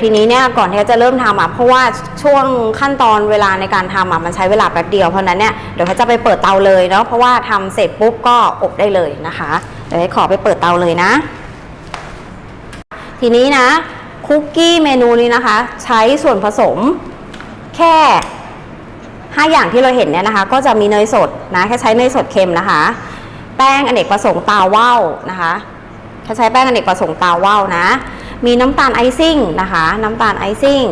ทีนี้เนี่ยก่อนที่จะเริ่มทำอะเพราะว่าช่วงขั้นตอนเวลาในการทำอะมันใช้เวลาแป๊บเดียวเพราะนั้นเนี่ยเดี๋ยวเขาจะไปเปิดเตาเลยเนาะเพราะว่าทำเสร็จปุ๊บก็อบได้เลยนะคะ เดี๋ยวขอไปเปิดเตาเลยนะ ทีนี้นะคุกกี้เมนูนี้นะคะ ใช้ส่วนผสมแค่5อย่างที่เราเห็นเนี่ยนะคะ ก็จะมีเนยสดนะแค่ใช้เนยสดเค็มนะคะ แป้งอเนกประสงค์ตาว่าวนะคะแค่ใช้แป้งอเนกประสงค์ตาว่าวนะ มีน้ำตาลไอซิ่งนะคะ น้ำตาลไอซิ่ง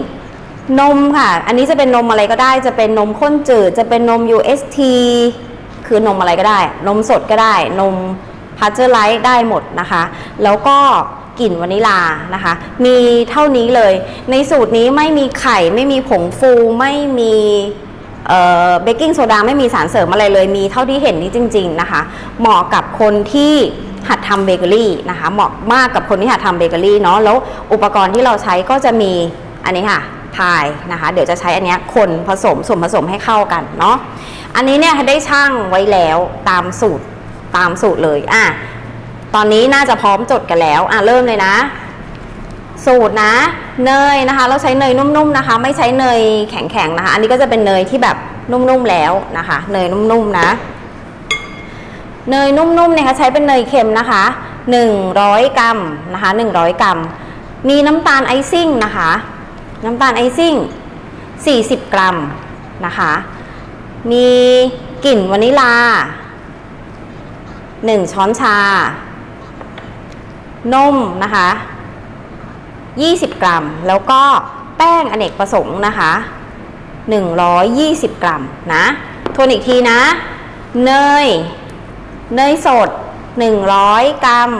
นมค่ะ อันนี้จะเป็นนมอะไรก็ได้ จะเป็นนมข้นจืด จะเป็นนม UST คือนมอะไรก็ได้ นมสดก็ได้ นมพาสเจอร์ไลท์ได้หมดนะคะ แล้วก็กลิ่นวานิลานะคะ มีเท่านี้เลย ในสูตรนี้ไม่มีไข่ ไม่มีผงฟูไม่มีเบกกิ้งโซดาไม่มีสารเสริมอะไรเลย มีเท่าที่เห็นนี้จริง ๆนะคะ เหมาะกับคนที่ หัดทำเบเกอรี่นะคะ เหมาะมากกับคนที่หัดทำเบเกอรี่เนาะแล้วอุปกรณ์ที่เราใช้ก็จะมีอันนี้ค่ะพายนะคะ เดี๋ยวจะใช้อันนี้คนผสมส่วนผสมให้เข้ากันเนาะอันนี้เนี่ยได้ช่างไว้แล้วตามสูตรตามสูตรเลยอะตอนนี้น่าจะพร้อมจดกันแล้วอะเริ่มเลยนะ สูตรนะ เนยนะคะ เราใช้เนยนุ่มๆนะคะ ไม่ใช้เนยแข็งๆนะคะ อันนี้ก็จะเป็นเนยที่แบบนุ่มๆแล้วนะคะ เนยนุ่มๆนะ เนยนุ่มๆเนี่ยค่ะใช้เป็นเนยเค็มนะคะ 100 กรัมนะคะ100 กรัม มีน้ำตาลไอซิ่งนะคะ น้ำตาลไอซิ่ง 40 กรัมนะคะ มีกลิ่นวานิลา 1 ช้อนชา นมนะคะ 20 กรัม แล้วก็แป้งอเนกประสงค์นะคะ 120 กรัมนะ ทวนอีกทีนะ เนย เนยสด 100 กรัม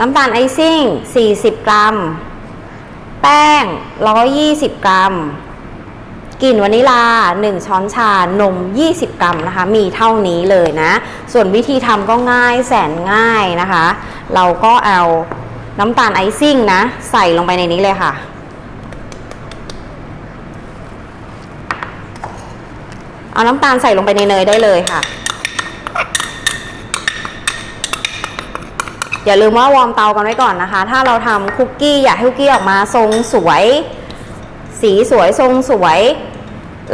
น้ำตาลไอซิ่ง 40 กรัม แป้ง 120 กรัมกลิ่นวานิลา 1 ช้อนชานม 20 กรัมนะคะ มีเท่านี้เลยนะ ส่วนวิธีทำก็ง่ายแสนง่ายนะคะ เราก็เอาน้ำตาลไอซิ่งนะ ใส่ลงไปในนี้เลยค่ะ เอาน้ำตาลใส่ลงไปในเนยได้เลยค่ะ อย่าลืมว่าวอร์มเตากันไว้ก่อนนะคะ ถ้าเราทำคุกกี้อยากให้คุกกี้ออกมาทรงสวย สีสวยทรงสวย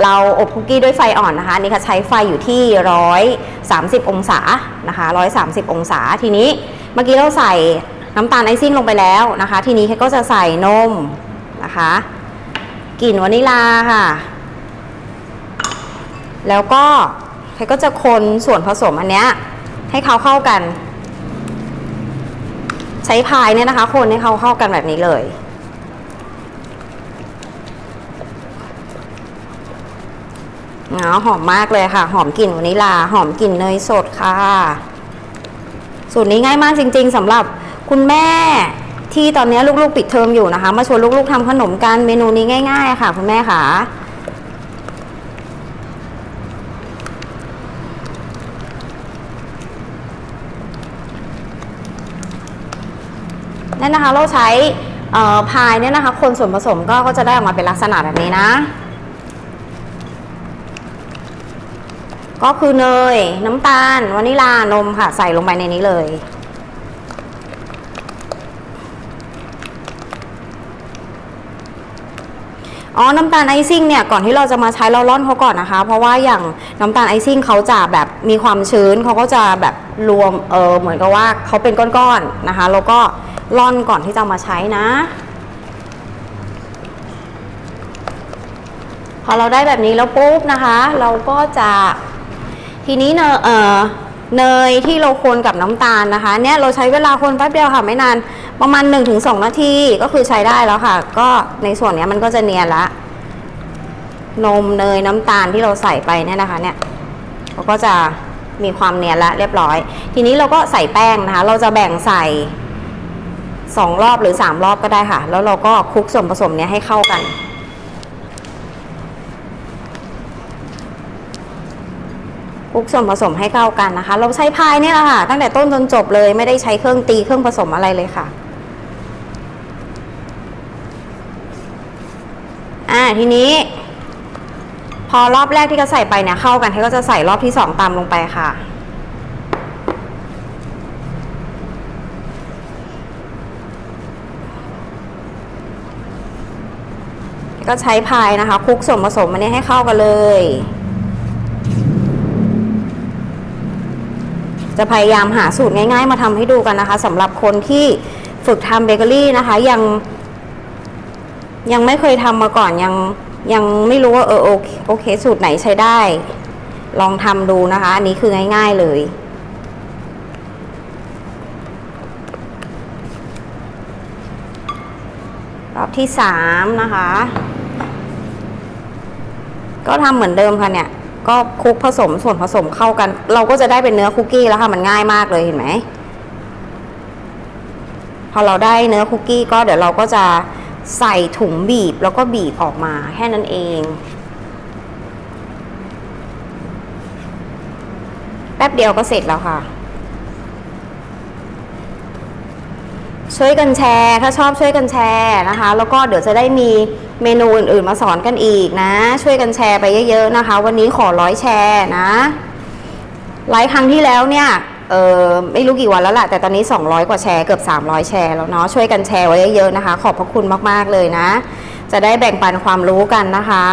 เราอบคุกกี้ด้วยไฟอ่อนนะคะอันนี่ค่ะใช้ไฟอยู่ที่ 130 องศานะคะ 130 องศาทีนี้เมื่อกี้เราใส่น้ำตาลไอซิ่งลงไปแล้วนะคะ ทีนี้แค่ก็จะใส่นมนะคะกลิ่นวานิลาค่ะ แล้วก็แค่ก็จะคนส่วนผสมอันเนี้ยให้เขาเข้ากัน ใช้พายเนี่ยนะคะ คนให้เขาเข้ากันแบบนี้เลยอ๋อหอมมากเลยค่ะ หอมกลิ่นวานิลา หอมกลิ่นเนยสดค่ะ สูตรนี้ง่ายมากจริง ๆสำหรับคุณแม่ที่ตอนนี้ลูกๆ ปิดเทอมอยู่นะคะ มาชวนลูกๆทำขนมกันเมนูนี้ง่าย ๆ ค่ะ คุณแม่ค่ะ เนี่ยนะคะเราใช้พายเนี่ยนะคะ คนส่วนผสมก็ก็จะได้ออกมาเป็นลักษณะแบบนี้นะ ก็คือเนย น้ำตาล วานิลานมค่ะ ใส่ลงไปในนี้เลยอ๋อ น้ำตาลไอซิ่งเนี่ย ก่อนที่เราจะมาใช้เราร่อนเขาก่อนนะคะ เพราะว่าอย่างน้ำตาลไอซิ่งเขาจะแบบมีความชื้นเขาก็จะแบบรวม เออเหมือนกับว่าเขาเป็นก้อนๆนะคะ แล้วก็ ร่อนก่อนที่จะมาใช้นะ พอเราได้แบบนี้แล้วปุ๊บนะคะ เราก็จะทีนี้เนยเออเนยที่เราคนกับน้ำตาลนะคะ เนี่ยเราใช้เวลาคนแป๊บเดียวค่ะไม่นานประมาณ 1-2 นาทีก็คือใช้ได้แล้วค่ะ ก็ในส่วนเนี้ยมันก็จะเนียนละนมเนยน้ำตาลที่เราใส่ไปเนี่ยนะคะเนี่ยเราก็จะมีความเนียนละเรียบร้อย ทีนี้เราก็ใส่แป้งนะคะ เราจะแบ่งใส่ สองรอบหรือสามรอบก็ได้ค่ะ แล้วเราก็คลุกส่วนผสมเนี้ยให้เข้ากัน คลุกส่วนผสมให้เข้ากันนะคะ เราใช้พายเนี่ยแหละค่ะ ตั้งแต่ต้นจนจบเลยไม่ได้ใช้เครื่องตีเครื่องผสมอะไรเลยค่ะอ่าทีนี้ พอรอบแรกที่เขาใส่ไปเนี่ยเข้ากันให้ก็จะใส่รอบที่สองตามลงไปค่ะ ก็ใช้พายนะคะคลุกส่วนผสมอันนี้ให้เข้ากันเลย จะพยายามหาสูตรง่าย ๆ มาทำให้ดูกันนะคะสำหรับคนที่ฝึกทำเบเกอรี่นะคะยัง ยังไม่เคยทำมาก่อนยังยังไม่รู้ว่าเออโอเคโอเค สูตรไหนใช้ได้ ลองทำดูนะคะ อันนี้คือง่าย ๆเลยรอบที่สามนะคะ ก็ทำเหมือนเดิมค่ะเนี่ย ก็คลุกผสมส่วนผสมเข้ากัน เราก็จะได้เป็นเนื้อคุกกี้แล้วค่ะมันง่ายมากเลยเห็นไหมพอเราได้เนื้อคุกกี้ก็เดี๋ยวเราก็จะใส่ถุงบีบแล้วก็บีบออกมาแค่นั้นเอง แป๊บเดียวก็เสร็จแล้วค่ะ ช่วยกันแชร์ ถ้าชอบช่วยกันแชร์นะคะ แล้วก็เดี๋ยวจะได้มีเมนูอื่นๆมาสอนกันอีกนะ ช่วยกันแชร์ไปเยอะๆนะคะ วันนี้ขอร้อยแชร์นะไลฟ์ครั้งที่แล้วเนี่ยเออไม่รู้กี่วันแล้วแหละแต่ตอนนี้ 200 กว่าแชร์เกือบ 300 แชร์แล้วเนาะช่วยกันแชร์ไว้เยอะๆนะคะ ขอบพระคุณมากๆเลยนะ จะได้แบ่งปันความรู้กันนะคะ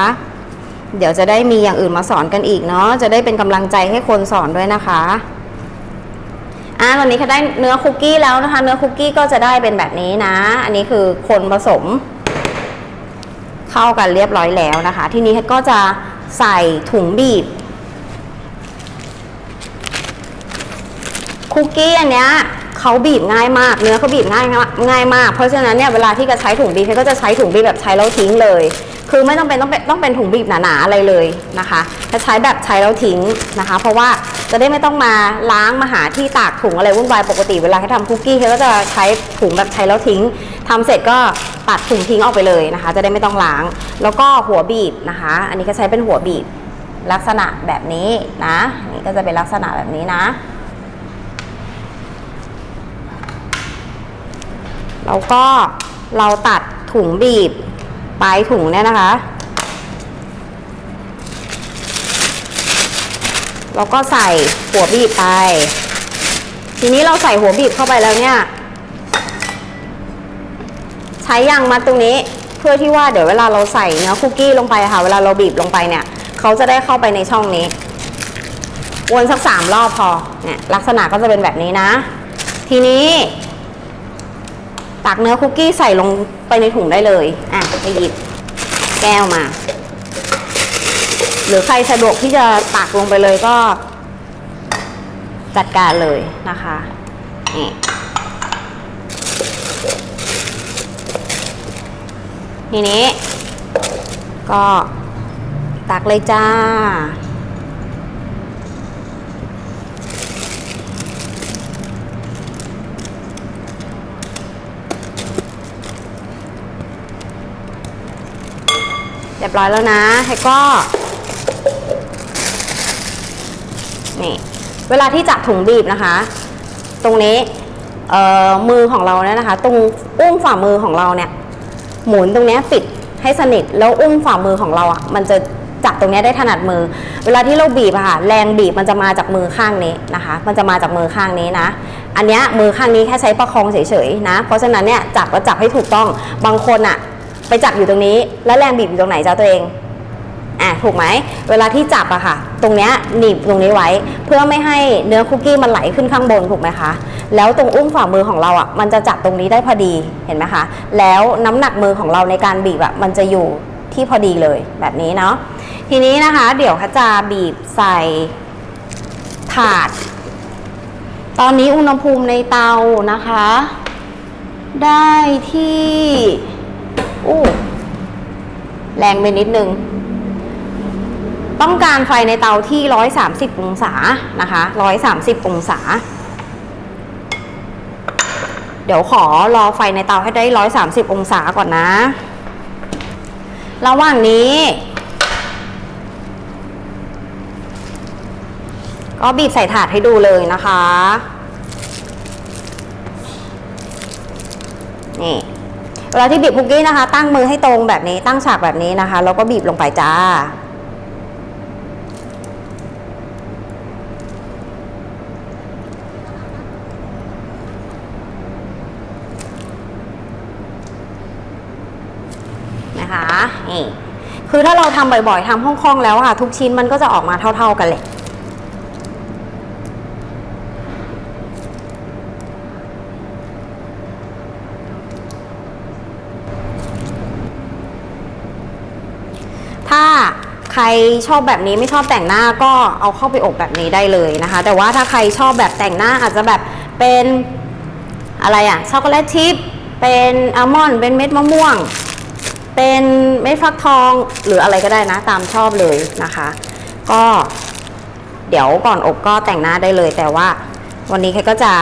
เดี๋ยวจะได้มีอย่างอื่นมาสอนกันอีกเนาะจะได้เป็นกำลังใจให้คนสอนด้วยนะคะ อะตอนนี้เขาได้เนื้อคุกกี้แล้วนะคะ เนื้อคุกกี้ก็จะได้เป็นแบบนี้นะ อันนี้คือคนผสม เข้ากันเรียบร้อยแล้วนะคะ ทีนี้ก็จะใส่ถุงบีบคุกกี้อันเนี้ย เขาบีบง่ายมาก เนื้อเขาบีบง่ายง่ายมาก เพราะฉะนั้นเนี่ยเวลาที่จะใช้ถุงบีบเขาก็จะใช้ถุงบีบแบบใช้แล้วทิ้งเลย คือไม่ต้องเป็นต้องเป็นต้องเป็นถุงบีบหนาๆอะไรเลยนะคะจะใช้แบบใช้แล้วทิ้งนะคะ เพราะว่าจะได้ไม่ต้องมาล้างมาหาที่ตากถุงอะไรวุ่นวายปกติเวลาให้ทำคุกกี้เขาก็จะใช้ถุงแบบใช้แล้วทิ้งทำเสร็จก็ตัดถุงทิ้งออกไปเลยนะคะ จะได้ไม่ต้องล้าง แล้วก็หัวบีบนะคะ อันนี้ก็ใช้เป็นหัวบีบลักษณะแบบนี้นะนี่ก็จะเป็นลักษณะแบบนี้นะ แล้วก็เราตัดถุงบีบปลายถุงเนี่ยนะคะ แล้วก็ใส่หัวบีบไป ทีนี้เราใส่หัวบีบเข้าไปแล้วเนี่ย ใช้ยางมัดตรงนี้เพื่อที่ว่าเดี๋ยวเวลาเราใส่เนื้อคุกกี้ลงไปค่ะ เวลาเราบีบลงไปเนี่ยเขาจะได้เข้าไปในช่องนี้ วนสักสามรอบพอเนี่ยลักษณะก็จะเป็นแบบนี้นะ ทีนี้ ตักเนื้อคุกกี้ใส่ลงไปในถุงได้เลย อะไปหยิบแก้วมา หรือใครสะดวกที่จะตักลงไปเลยก็ จัดการเลยนะคะนี่ทีนี้ ก็ตักเลยจ้า รียบร้อยแล้วนะแล้วก็นี่เวลาที่จับถุงบีบนะคะ ตรงนี้เอ่อมือของเราเนี่ยนะคะ ตรงอุ้งฝ่ามือของเราเนี่ย หมุนตรงนี้ปิดให้สนิทแล้วอุ้งฝ่ามือของเราอะมันจะจับตรงนี้ได้ถนัดมือ เวลาที่เราบีบอะค่ะแรงบีบมันจะมาจากมือข้างนี้นะคะ มันจะมาจากมือข้างนี้นะ อันนี้มือข้างนี้แค่ใช้ประคองเฉยๆนะ เพราะฉะนั้นเนี่ยจับก็จับให้ถูกต้องบางคนอะ ไปจับอยู่ตรงนี้ แล้วแรงบีบอยู่ตรงไหนจ้าตัวเองอะถูกไหมเวลาที่จับอะค่ะ ตรงเนี้ยหนีบตรงนี้ไว้ เพื่อไม่ให้เนื้อคุกกี้มันไหลขึ้นข้างบนถูกไหมคะ แล้วตรงอุ้งฝ่ามือของเราอะมันจะจับตรงนี้ได้พอดีเห็นไหมคะ แล้วน้ำหนักมือของเราในการบีบอะมันจะอยู่ที่พอดีเลยแบบนี้เนาะทีนี้นะคะ เดี๋ยวขจะบีบใส่ถาด ตอนนี้อุณหภูมิในเตานะคะ ได้ที่ อู้แรงไปนิดนึง ต้องการไฟในเตาที่ 130 องศานะคะ 130 องศา เดี๋ยวขอรอไฟในเตาให้ได้ 130 องศาก่อนนะ ระหว่างนี้ ก็บีบใส่ถาดให้ดูเลยนะคะ นี่ เวลาที่บีบคุกกี้นะคะ ตั้งมือให้ตรงแบบนี้ตั้งฉากแบบนี้นะคะ แล้วก็บีบลงไปจ้า นะคะนี่คือถ้าเราทำบ่อยๆทำคล่องๆแล้วอะทุกชิ้นมันก็จะออกมาเท่า ๆกันเลย ถ้า ใครชอบแบบนี้ไม่ชอบแต่งหน้าก็เอาเข้าไปอบแบบนี้ได้เลยนะคะ แต่ว่าถ้าใครชอบแบบแต่งหน้าอาจจะแบบเป็นอะไรอะช็อกโกแลตชิพเป็นอัลมอนด์เป็นเม็ดมะม่วง เป็นเม็ดฟักทองหรืออะไรก็ได้นะ ตามชอบเลยนะคะ ก็เดี๋ยวก่อนอบก็แต่งหน้าได้เลย แต่ว่าวันนี้แค่ก็จะ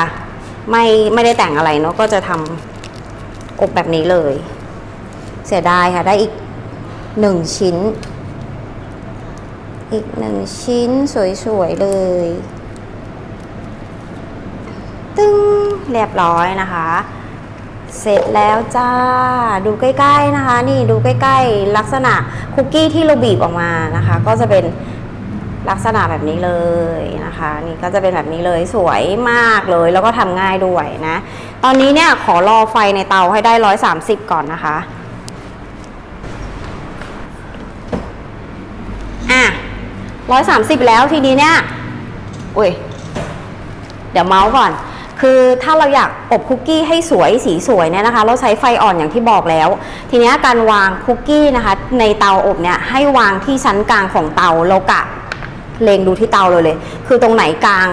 ไม่ไม่ได้แต่งอะไรเนาะก็จะทำอบแบบนี้เลย เสียดายค่ะ ได้อีกหนึ่งชิ้น อีกหนึ่งชิ้นสวยๆ เลย ตึ้งเรียบร้อยนะคะ เสร็จแล้วจ้า ดูใกล้ๆนะคะ นี่ดูใกล้ๆ ลักษณะคุกกี้ที่เราบีบออกมานะคะ ก็จะเป็นลักษณะแบบนี้เลยนะคะ นี่ก็จะเป็นแบบนี้เลยสวยมากเลย แล้วก็ทำง่ายด้วยนะ ตอนนี้เนี่ยขอรอไฟในเตาให้ได้ 130 ก่อนนะคะ อะ 130แล้วทีนี้เนี่ยอุ้ยเดี๋ยวเมาส์ก่อน คือถ้าเราอยากอบคุกกี้ให้สวยสีสวยเนี่ยนะคะ เราใช้ไฟอ่อนอย่างที่บอกแล้ว ทีนี้การวางคุกกี้นะคะในเตาอบเนี่ยให้วางที่ชั้นกลางของเตาเรากะเลงดูที่เตาเลยเลย คือตรงไหนกลาง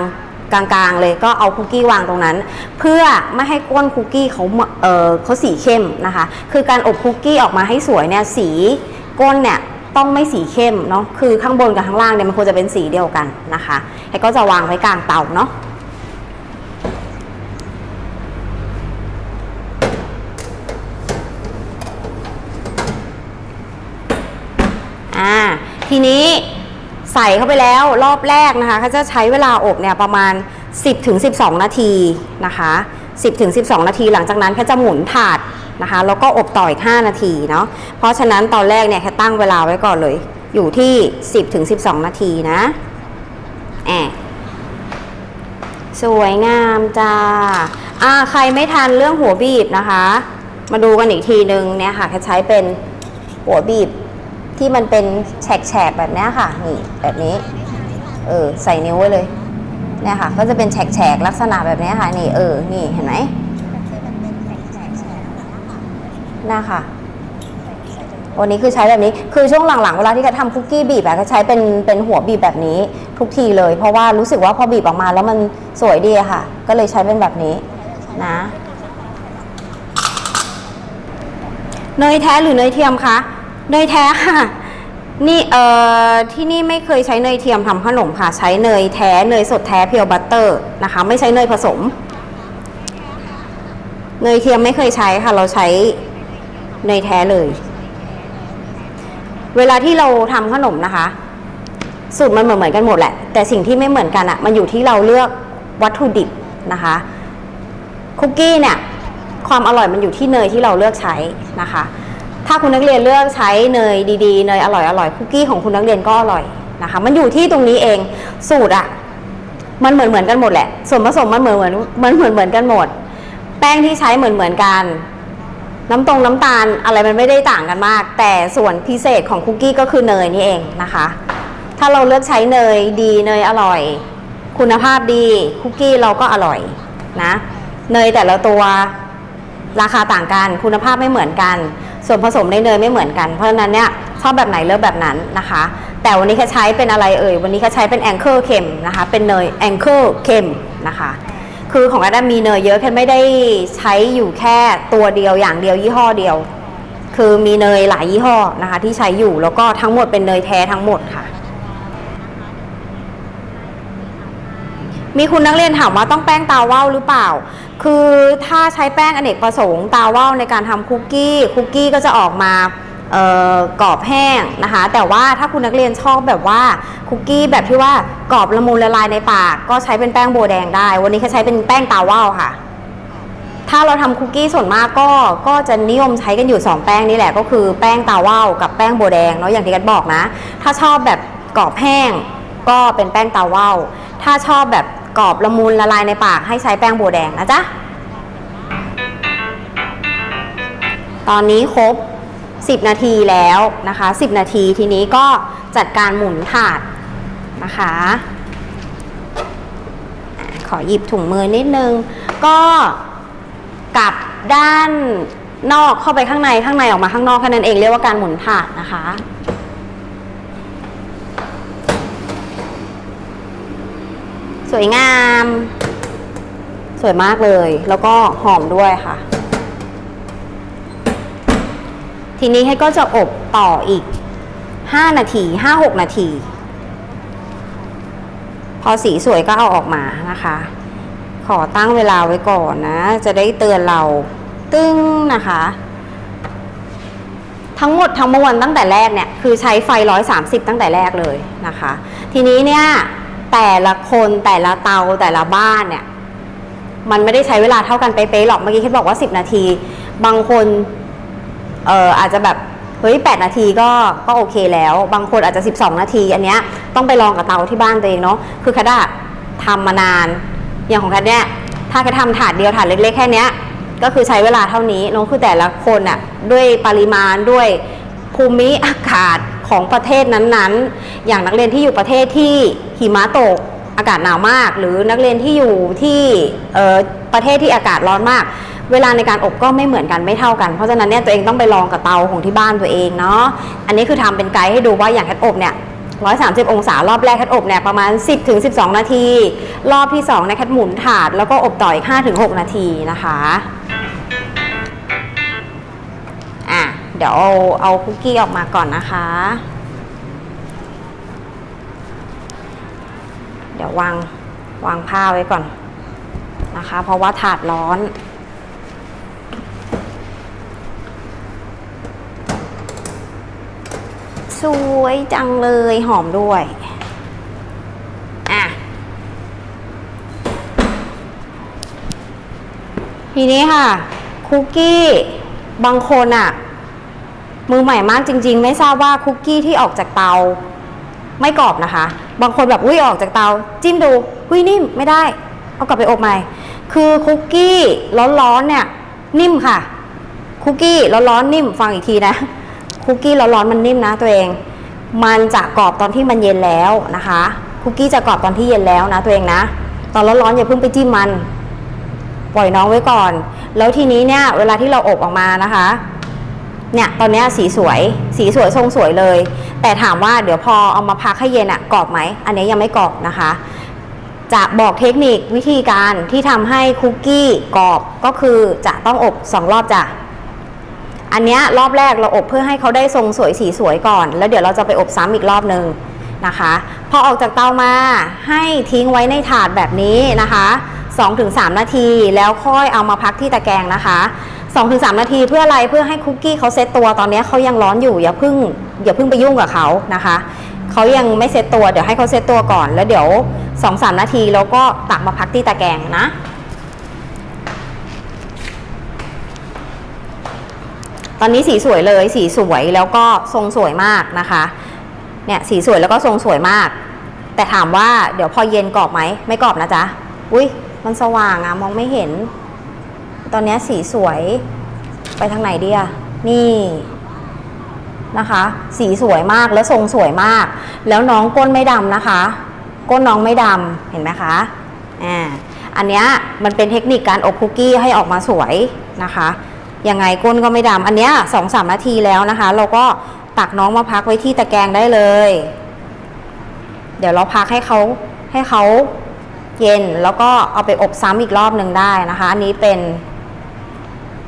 กลางๆเลยก็เอาคุกกี้วางตรงนั้น เพื่อไม่ให้ก้นคุกกี้เขาเออเขาสีเข้มนะคะ คือการอบคุกกี้ออกมาให้สวยเนี่ยสีก้นเนี่ย ต้องไม่สีเข้มเนาะคือข้างบนกับข้างล่างเนี่ยมันควรจะเป็นสีเดียวกันนะคะแล้วก็จะวางไว้กลางเตาเนาะอ่าทีนี้ใส่เข้าไปแล้วรอบแรกนะคะเขาจะใช้เวลาอบเนี่ยประมาณ 10ถึง12 นาทีนะคะ 10ถึง12 นาทีหลังจากนั้นแค่จะหมุนถาด นะคะแล้วก็อบต่ออีก 5 นาทีเนาะเพราะฉะนั้นตอนแรกเนี่ยแค่ตั้งเวลาไว้ก่อนเลย อยู่ที่ 10ถึง12 นาทีนะแอบสวยงามจ้าอ่าใครไม่ทันเรื่องหัวบีบนะคะ มาดูกันอีกทีนึงเนี่ยค่ะแค่ใช้เป็นหัวบีบที่มันเป็นแฉกๆแบบนี้ค่ะนี่แบบนี้เออใส่นิ้วไว้เลยเนี่ยค่ะ ก็จะเป็นแฉกๆลักษณะแบบนี้ค่ะนี่เออนี่เห็นไหม น่าค่ะวันนี้คือใช้แบบนี้คือช่วงหลังๆเวลาที่เขาทำคุกกี้บีบอะก็ใช้เป็นเป็นหัวบีบแบบนี้ทุกทีเลย เพราะว่ารู้สึกว่าพอบีบออกมาแล้วมันสวยดีอะค่ะ ก็เลยใช้เป็นแบบนี้นะเนยแท้หรือเนยเทียมคะเนยแท้ค่ะนี่เอ่อที่นี่ไม่เคยใช้เนยเทียมทำขนมค่ะ ใช้เนยแท้เนยสดแท้เพียวบัตเตอร์นะคะ ไม่ใช้เนยผสม เนยเทียมไม่เคยใช้ค่ะ เราใช้ เนยแท้เลย เวลาที่เราทำขนมนะคะ สูตรมันเหมือนเหมือนกันหมดแหละ แต่สิ่งที่ไม่เหมือนกันอะมันอยู่ที่เราเลือกวัตถุดิบนะคะคุกกี้เนี่ยความอร่อยมันอยู่ที่เนยที่เราเลือกใช้นะคะ ถ้าคุณนักเรียนเลือกใช้เนยดีๆ เนยอร่อยอร่อยคุกกี้ของคุณนักเรียนก็อร่อยนะคะ มันอยู่ที่ตรงนี้เองสูตรอะมันเหมือนเหมือนกันหมดแหละส่วนผสมมันเหมือนเหมือนมันเหมือนเหมือนกันหมด แป้งที่ใช้เหมือนเหมือนกัน น้ำตรงน้ำตาลอะไรมันไม่ได้ต่างกันมาก แต่ส่วนพิเศษของคุกกี้ก็คือเนยนี่เองนะคะ ถ้าเราเลือกใช้เนยดีเนยอร่อย คุณภาพดีคุกกี้เราก็อร่อยนะเนยแต่ละตัวราคาต่างกัน คุณภาพไม่เหมือนกัน ส่วนผสมในเนยไม่เหมือนกัน เพราะฉะนั้นเนี่ยชอบแบบไหนเลือกแบบนั้นนะคะ แต่วันนี้แค่ใช้เป็นอะไรเอ่ยวันนี้แค่ใช้เป็นแองเกิลเค็มนะคะเป็นเนยแองเกิลเค็มนะคะ คือของแอดมีเนยเยอะแค่ไม่ได้ใช้อยู่แค่ตัวเดียวอย่างเดียวยี่ห้อเดียว คือมีเนยหลายยี่ห้อนะคะ ที่ใช้อยู่แล้วก็ทั้งหมดเป็นเนยแท้ทั้งหมดค่ะ มีคุณนักเรียนถามว่าต้องแป้งตาว่าวหรือเปล่า คือถ้าใช้แป้งอเนกประสงค์ตาว่าวในการทำคุกกี้คุกกี้ก็จะออกมา กรอบแห้งนะคะ แต่ว่าถ้าคุณนักเรียนชอบแบบว่าคุกกี้แบบที่ว่ากรอบละมุนละลายในปาก ก็ใช้เป็นแป้งโบแดงได้ วันนี้เขาใช้เป็นแป้งตาว่าวค่ะ ถ้าเราทำคุกกี้ส่วนมากก็ก็จะนิยมใช้กันอยู่ 2 แป้งนี่แหละ ก็คือแป้งตาว่าวกับแป้งโบแดงเนาะอย่างที่กันบอกนะ ถ้าชอบแบบกรอบแห้งก็เป็นแป้งตาว่าวถ้าชอบแบบกรอบละมุนละลายในปากให้ใช้แป้งโบแดงนะจ๊ะตอนนี้ครบ 10 นาทีแล้วนะคะ 10 นาทีทีนี้ก็จัดการหมุนถาดนะคะ ขอหยิบถุงมือนิดนึง ก็กลับด้านนอกเข้าไปข้างในข้างในออกมาข้างนอกแค่นั้นเองเรียกว่าการหมุนถาดนะคะสวยงาม สวยมากเลย แล้วก็หอมด้วยค่ะ ทีนี้ให้ก็จะอบต่ออีก 5 นาที 5-6 นาที พอสีสวยก็เอาออกมานะคะ ขอตั้งเวลาไว้ก่อนนะ จะได้เตือนเราตึ้งนะคะ ทั้งหมดทั้งมวลตั้งแต่แรกเนี่ย คือใช้ไฟ 130 ตั้งแต่แรกเลยนะคะ ทีนี้เนี่ย แต่ละคนแต่ละเตาแต่ละบ้านเนี่ย มันไม่ได้ใช้เวลาเท่ากันเป๊ะๆหรอกเมื่อกี้คิดบอกว่า 10 นาที บางคน เอ่ออาจจะแบบเฮ้ย 8 นาทีก็ก็โอเคแล้ว บางคนอาจจะ 12 นาที อันเนี้ยต้องไปลองกับเตาที่บ้านตัวเองเนาะคือคดอะทำมานาน อย่างของแคดเนี่ยถ้าแคดทำถาดเดียวถาดเล็กๆแค่เนี้ยก็คือใช้เวลาเท่านี้เน้องคือแต่ละคนอะด้วยปริมาณด้วยภูมิอากาศของประเทศนั้นๆ อย่างนักเรียนที่อยู่ประเทศที่หิมะตกอากาศหนาวมาก หรือนักเรียนที่อยู่ที่เออประเทศที่อากาศร้อนมาก เวลาในการอบก็ไม่เหมือนกันไม่เท่ากัน เพราะฉะนั้นเนี่ยตัวเองต้องไปลองกับเตาของที่บ้านตัวเองเนาะ อันนี้คือทำเป็นไกด์ให้ดูว่าอย่างแคทอบเนี่ย130 องศารอบแรกแคทอบเนี่ยประมาณ 10ถึง12 นาที รอบที่2เนี่ยแคทหมุนถาดแล้วก็อบต่ออีก5ถึง6นาทีนะคะอะเดี๋ยวเอาเอาคุกกี้ออกมาก่อนนะคะ เดี๋ยววางวางผ้าไว้ก่อนนะคะ เพราะว่าถาดร้อน สวยจังเลยหอมด้วยอะทีนี้ค่ะ คุกกี้บางคนอะมือใหม่มากจริง ๆ ไม่ทราบว่าคุกกี้ที่ออกจากเตา ไม่กรอบนะคะ บางคนแบบอุ้ยออกจากเตา จิ้มดูอุ้ยนิ่มไม่ได้ เอากลับไปอบใหม่ คือคุกกี้ร้อนๆเนี่ย นิ่มค่ะ คุกกี้ร้อนๆนิ่มฟังอีกทีนะ คุกกี้ร้อนๆมันนิ่มนะตัวเอง มันจะกรอบตอนที่มันเย็นแล้วนะคะ คุกกี้จะกรอบตอนที่เย็นแล้วนะตัวเองนะ ตอนร้อนๆอย่าเพิ่งไปจิ้มมัน ปล่อยน้องไว้ก่อน แล้วทีนี้เนี่ยเวลาที่เราอบออกมานะคะเนี่ยตอนนี้สีสวยสีสวยทรงสวยเลย แต่ถามว่าเดี๋ยวพอเอามาพักให้เย็นอะกรอบไหม อันนี้ยังไม่กรอบนะคะ จะบอกเทคนิควิธีการที่ทำให้คุกกี้กรอบก็คือจะต้องอบสองรอบจ้ะ อันเนี้ยรอบแรกเราอบเพื่อให้เขาได้ทรงสวยสีสวยก่อน แล้วเดี๋ยวเราจะไปอบซ้ำอีกรอบหนึ่งนะคะ พอออกจากเตามาให้ทิ้งไว้ในถาดแบบนี้นะคะ2-3 นาทีแล้วค่อยเอามาพักที่ตะแกรงนะคะ2-3 นาทีเพื่ออะไรเพื่อให้คุกกี้เขาเซตตัวตอนนี้เขายังร้อนอยู่อย่าเพิ่งอย่าเพิ่งไปยุ่งกับเขานะคะเขายังไม่เซตตัวเดี๋ยวให้เขาเซตตัวก่อน แล้วเดี๋ยว2-3 นาทีแล้วก็ตักมาพักที่ตะแกรงนะ ตอนนี้สีสวยเลย สีสวยแล้วก็ทรงสวยมากนะคะ เนี่ยสีสวยแล้วก็ทรงสวยมาก แต่ถามว่าเดี๋ยวพอเย็นกรอบไหมไม่กรอบนะจ๊ะ อุ้ยมันสว่างอะมองไม่เห็น ตอนนี้สีสวยไปทางไหนดีอะนี่นะคะ สีสวยมากแล้วทรงสวยมาก แล้วน้องก้นไม่ดำนะคะ ก้นน้องไม่ดำเห็นไหมคะอ่าอันเนี้ยมันเป็นเทคนิคการอบคุกกี้ให้ออกมาสวยนะคะ ยังไงก้นก็ไม่ดำอันเนี้ยสองสามนาทีแล้วนะคะ เราก็ตักน้องมาพักไว้ที่ตะแกรงได้เลย เดี๋ยวเราพักให้เขาให้เขาเย็นแล้วก็เอาไปอบซ้ำอีกรอบหนึ่งได้นะคะ อันนี้เป็น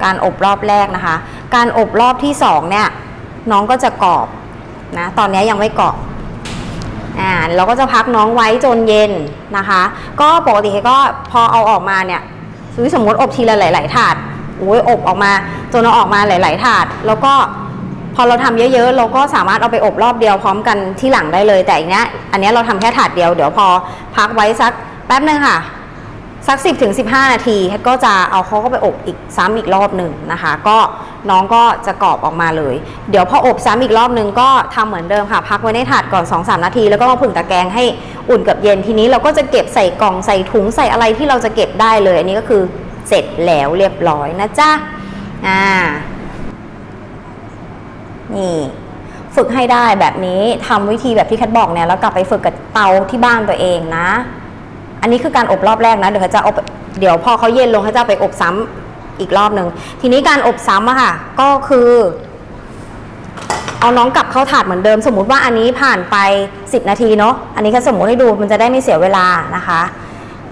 การอบรอบแรกนะคะ การอบรอบที่สองเนี่ยน้องก็จะกรอบนะตอนนี้ยังไม่กรอบอ่าเราก็จะพักน้องไว้จนเย็นนะคะ ก็ปกติก็พอเอาออกมาเนี่ยสมมติอบทีละหลาย ๆ ถาด อ้ยอบออกมาจนเอาออกมาหลาย ๆ ถาด แล้วก็พอเราทำเยอะ ๆ เราก็สามารถเอาไปอบรอบเดียวพร้อมกันที่หลังได้เลย แต่อันเนี้ยอันเนี้ยเราทำแค่ถาดเดียวเดี๋ยวพอพักไว้สักแป๊บนึงค่ะสัก 10ถึง15 นาทีก็จะเอาเขาก็ไปอบอีกซ้ำอีกรอบหนึ่งนะคะ ก็น้องก็จะกรอบออกมาเลย เดี๋ยวพออบซ้ำอีกรอบหนึ่งก็ทำเหมือนเดิมค่ะ พักไว้ในถาดก่อน 2-3 นาที แล้วก็มาผึ่งตะแกรงให้อุ่นกับเย็นทีนี้เราก็จะเก็บใส่กล่องใส่ถุงใส่อะไรที่เราจะเก็บได้เลย อันนี้ก็คือ เสร็จแล้วเรียบร้อยนะจ๊ะอ่านี่ฝึกให้ได้แบบนี้ทำวิธีแบบที่แคทบอกเนี่ยแล้วกลับไปฝึกกับเตาที่บ้านตัวเองนะ อันนี้คือการอบรอบแรกนะ เดี๋ยวเขาจะอบเดี๋ยวพอเขาเย็นลงเขาจะไปอบซ้ำอีกรอบหนึ่งทีนี้การอบซ้ำอะค่ะ ก็คือ เอาน้องกลับเข้าถาดเหมือนเดิม สมมุติว่าอันนี้ผ่านไป 10 นาทีเนาะอันนี้แค่สมมติให้ดูมันจะได้ไม่เสียเวลานะคะ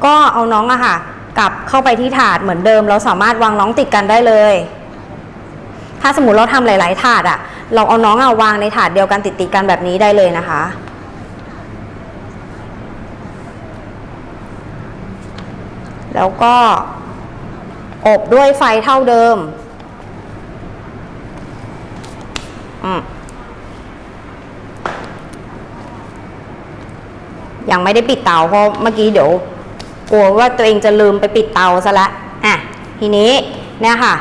ก็เอาน้องอะค่ะ กลับเข้าไปที่ถาดเหมือนเดิม เราสามารถวางน้องติดกันได้เลย ถ้าสมมติเราทำหลาย ๆ ถาดอะเราเอาน้องเอาวางในถาดเดียวกันติดๆกันแบบนี้ได้เลยนะคะ แล้วก็อบด้วยไฟเท่าเดิมยังไม่ได้ปิดเตาเพราะเมื่อกี้เดี๋ยว กลัวว่าตัวเองจะลืมไปปิดเตาซะละอะทีนี้เนี่ยค่ะ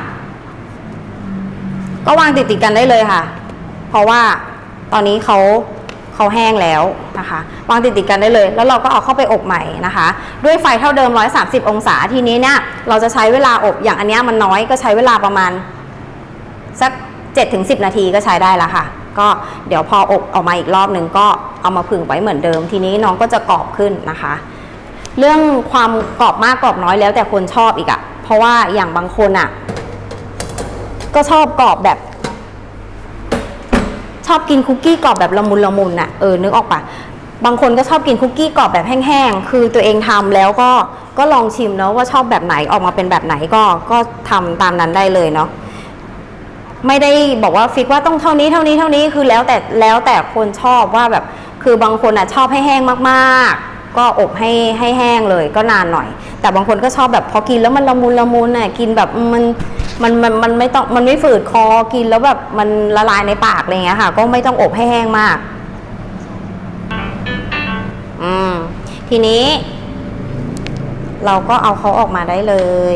ก็วางติดติดกันได้เลยค่ะ เพราะว่าตอนนี้เขาเขาแห้งแล้วนะคะวางติดติดกันได้เลย แล้วเราก็เอาเข้าไปอบใหม่นะคะ ด้วยไฟเท่าเดิม 130 องศาทีนี้เนี่ยเราจะใช้เวลาอบอย่างอันนี้มันน้อยก็ใช้เวลาประมาณสัก7-10 นาทีก็ใช้ได้ล้วค่ะก็เดี๋ยวพออบออกมาอีกรอบหนึ่งก็เอามาผึ่งไว้เหมือนเดิม ทีนี้น้องก็จะกรอบขึ้นนะคะ เรื่องความกรอบมากกรอบน้อยแล้วแต่คนชอบอีกอะเพราะว่าอย่างบางคนอะก็ชอบกรอบแบบ ชอบกินคุกกี้กรอบแบบละมุนละมุนน่ะเออนึกออกปะบางคนก็ชอบกินคุกกี้กรอบแบบแห้งๆ คือตัวเองทำแล้วก็ก็ลองชิมเนาะว่าชอบแบบไหนออกมาเป็นแบบไหนก็ก็ทำตามนั้นได้เลยเนาะไม่ได้บอกว่าฟิกว่าต้องเท่านี้เท่านี้เท่านี้คือแล้วแต่แล้วแต่คนชอบว่าแบบคือบางคนอะชอบให้แห้งมากๆ ก็อบให้ให้แห้งเลยก็นานหน่อย แต่บางคนก็ชอบแบบพอกินแล้วมันละมุนละมุนน่ะกินแบบมันมันมันมันไม่ต้องมันไม่ฝืดคอกินแล้วแบบมันละลายในปากอะไรเงี้ยค่ะ ก็ไม่ต้องอบให้แห้งมากอืมทีนี้ เราก็เอาเขาออกมาได้เลย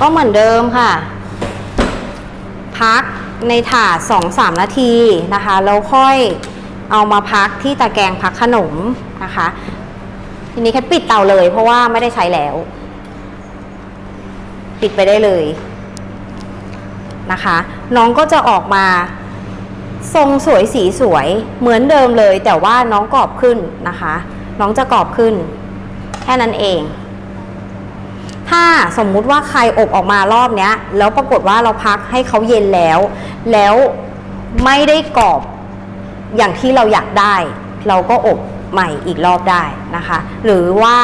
ก็เหมือนเดิมค่ะ พักในถาด2-3 นาทีนะคะแล้วค่อยเอามาพักที่ตะแกรงพักขนมนะคะ ทีนี้แค่ปิดเตาเลยเพราะว่าไม่ได้ใช้แล้ว ปิดไปได้เลยนะคะ น้องก็จะออกมาทรงสวยสีสวยเหมือนเดิมเลย แต่ว่าน้องกรอบขึ้นนะคะ น้องจะกรอบขึ้น แค่นั้นเอง ถ้าสมมุติว่าใครอบออกมารอบเนี้ย แล้วปรากฏว่าเราพักให้เขาเย็นแล้ว แล้วไม่ได้กรอบอย่างที่เราอยากได้ เราก็อบใหม่อีกรอบได้นะคะ หรือว่า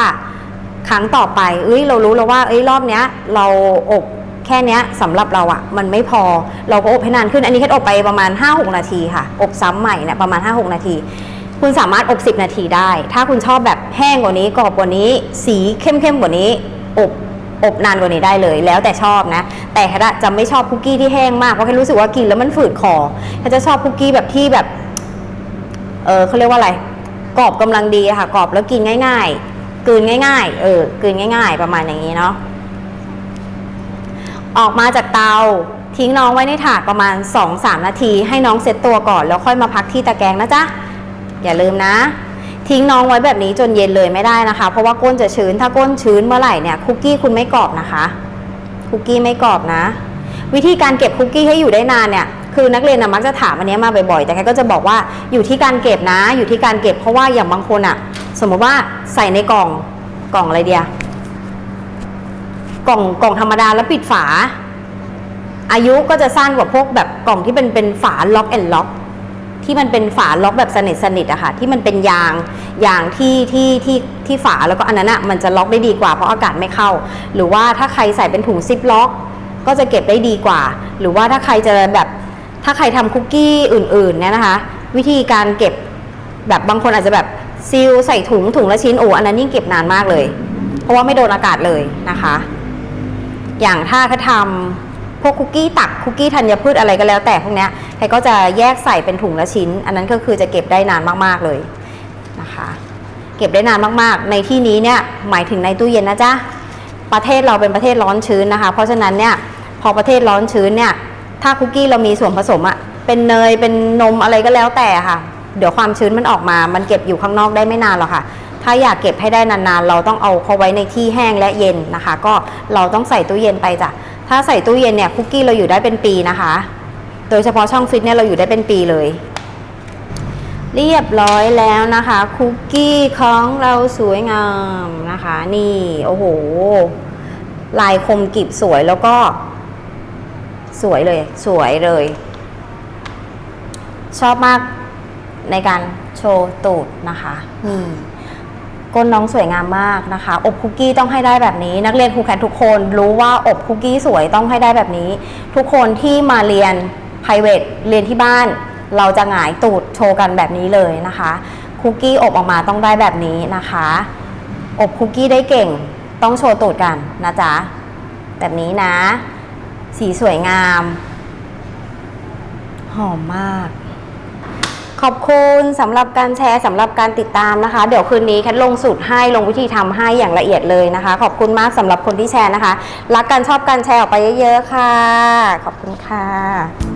ครั้งต่อไป เอ้ย เรารู้แล้วว่า เอ้ย รอบเนี้ย เราอบแค่เนี้ยสำหรับเราอะมันไม่พอ เราก็อบให้นานขึ้น อันนี้แค่อบไปประมาณ 5-6 นาทีค่ะ อบซ้ำใหม่เนี่ยประมาณ 5-6 นาที คุณสามารถอบ 10 นาทีได้ ถ้าคุณชอบแบบแห้งกว่านี้กรอบกว่านี้ สีเข้มๆกว่านี้ อบ อบนานกว่านี้ได้เลยแล้วแต่ชอบนะ แต่แค่จะไม่ชอบคุกกี้ที่แห้งมากเพราะแค่รู้สึกว่ากินแล้วมันฝืดคอแค่จะชอบคุกกี้แบบที่แบบเออเขาเรียกว่าอะไรกรอบกำลังดีค่ะกรอบแล้วกินง่าย ๆกลืนง่าย ๆ เออกลืนง่าย ๆ ประมาณอย่างนี้เนาะออกมาจากเตาทิ้งน้องไว้ในถาดประมาณ 2-3 นาที ให้น้องเซ็ตตัวก่อน แล้วค่อยมาพักที่ตะแกรงนะจ๊ะ อย่าลืมนะ ทิ้งน้องไว้แบบนี้จนเย็นเลยไม่ได้นะคะ เพราะว่าก้นจะชื้นถ้าก้นชื้นเมื่อไหร่เนี่ยคุกกี้คุณไม่กรอบนะคะ คุกกี้ไม่กรอบนะ วิธีการเก็บคุกกี้ให้อยู่ได้นานเนี่ยคือนักเรียนนะมักจะถามอันนี้มาบ่อยๆ แต่แค่ก็จะบอกว่าอยู่ที่การเก็บนะ อยู่ที่การเก็บเพราะว่าอย่างบางคนอะสมมติว่าใส่ในกล่องกล่องอะไรเดียกล่องกล่องธรรมดาแล้วปิดฝา อายุก็จะสั้นกว่าพวกแบบกล่องที่เป็นเป็นฝาล็อกแอนล็อก ที่มันเป็นฝาล็อกแบบสนิทสนิทอะค่ะที่มันเป็นยางยางที่ที่ที่ที่ฝาแล้วก็อันนั้นอะมันจะล็อกได้ดีกว่าเพราะอากาศไม่เข้า หรือว่าถ้าใครใส่เป็นถุงซิปล็อก ก็จะเก็บได้ดีกว่า หรือว่าถ้าใครจะแบบถ้าใครทำคุกกี้อื่นๆเนี่ยนะคะ วิธีการเก็บแบบบางคนอาจจะแบบซีลใส่ถุงถุงละชิ้นโอ้อันนั้นยิ่งเก็บนานมากเลย เพราะว่าไม่โดนอากาศเลยนะคะ อย่างถ้าเขาทำ วกคุกกี้ตักคุกกี้ธัญพืชอะไรก็แล้วแต่พวกเนี้ยใครก็จะแยกใส่เป็นถุงละชิ้น อันนั้นก็คือจะเก็บได้นานมากๆเลยนะคะ เก็บได้นานมากๆ ในที่นี้เนี่ยหมายถึงในตู้เย็นนะจ๊ะประเทศเราเป็นประเทศร้อนชื้นนะคะ เพราะฉะนั้นเนี่ยพอประเทศร้อนชื้นเนี่ยถ้าคุกกี้เรามีส่วนผสมอะเป็นเนยเป็นนมอะไรก็แล้วแต่ค่ะ เดี๋ยวความชื้นมันออกมา มันเก็บอยู่ข้างนอกได้ไม่นานหรอกค่ะ ถ้าอยากเก็บให้ได้นานๆ เราต้องเอาเขาไว้ในที่แห้งและเย็นนะคะ ก็เราต้องใส่ตู้เย็นไปจ้ะ ถ้าใส่ตู้เย็นเนี่ยคุกกี้เราอยู่ได้เป็นปีนะคะ โดยเฉพาะช่องฟิตเนี่ยเราอยู่ได้เป็นปีเลย เรียบร้อยแล้วนะคะคุกกี้ของเราสวยงามนะคะ นี่โอ้โห ลายคมกริบสวยแล้วก็ สวยเลย สวยเลย ชอบมากในการโชว์ตูดนะคะนี่ ก้นน้องสวยงามมากนะคะ อบคุกกี้ต้องให้ได้แบบนี้ นักเรียนครูแคททุกคนรู้ว่าอบคุกกี้สวยต้องให้ได้แบบนี้ ทุกคนที่มาเรียน p r i v a t เรียนที่บ้าน เราจะหงายตูดโชว์กันแบบนี้เลยนะคะคุกกี้อบออกมาต้องได้แบบนี้นะคะ อบคุกกี้ได้เก่งต้องโชว์ตูดกันนะจ๊ะแบบนี้นะ สีสวยงาม หอมมาก ขอบคุณสำหรับการแชร์สำหรับการติดตามนะคะ เดี๋ยวคืนนี้แคทลงสูตรให้ลงวิธีทำให้อย่างละเอียดเลยนะคะ ขอบคุณมากสำหรับคนที่แชร์นะคะ รักกันชอบกันแชร์ออกไปเยอะๆค่ะ ขอบคุณค่ะ